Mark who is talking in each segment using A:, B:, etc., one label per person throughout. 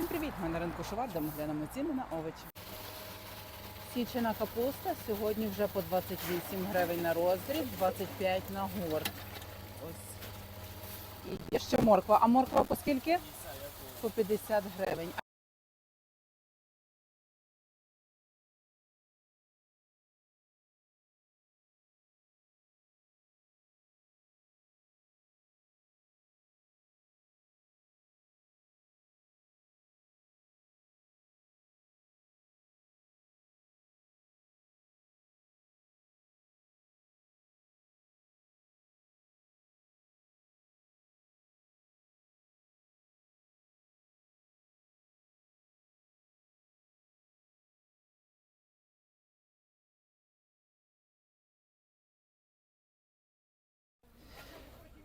A: Всім привіт! Ми на ринку Шувар, де ми глянемо ціни на овочі. Січена капуста сьогодні вже по 28 гривень на роздріб, 25 на горд. Ось. І є ще морква. А морква по скільки? По 50 гривень.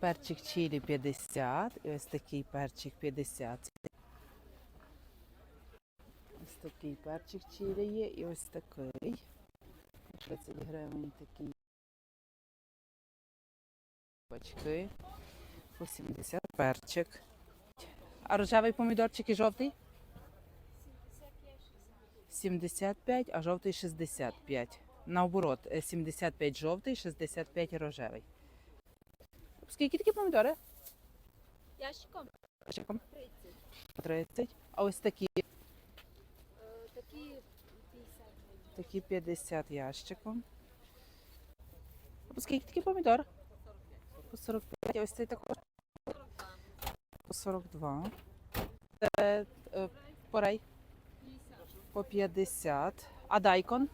A: Перчик чилі 50 і ось такий перчик 50. Ось такий перчик чилі є і ось такий. 30 гривень такі бачки. По 70 перчик. А рожевий помідорчик і жовтий? 75, а жовтий 65. Наоборот, е, 75 жовтий, 65 рожевий. Скільки такі помідори?
B: Ящиком
A: Ящиком?
B: 30.
A: 30. А ось такі,
B: Е, Такі 50
A: такі 50 ящиком. А скільки такі помідори? По 45. А ось цей також? По 42. Це е, порей? По 50. А дайкон?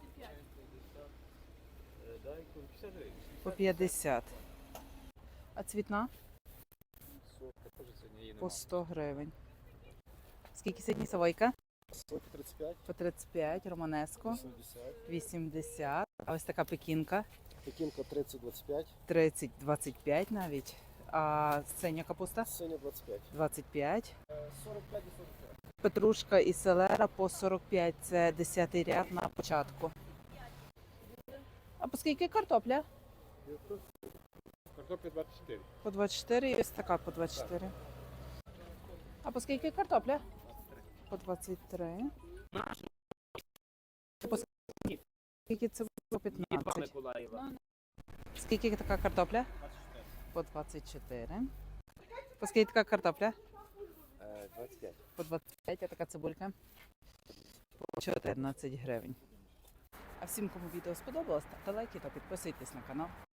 A: По 50. А цвітна? По 100 гривень. Скільки сьогодні савойка?
C: 35,
A: По 35, романеско
C: 80,
A: 80. А ось така пекінка
C: пекінка 30-25,
A: 30-25 навіть. А синя капуста
C: синя 25.
A: 25.
C: 45 і 45.
A: Петрушка і селера по 45. Це 10 ряд на початку. А по скільки картопля?
D: Картопля 24.
A: По 24 і ось така по 24. А по скільки картопля? По 23. По скільки це по 15? Скільки така картопля? По 24. По скільки така картопля?
C: 25.
A: По 25, а така цибулька? По 14 гривень. А всім, кому відео сподобалось, ставте лайки та підписуйтесь на канал.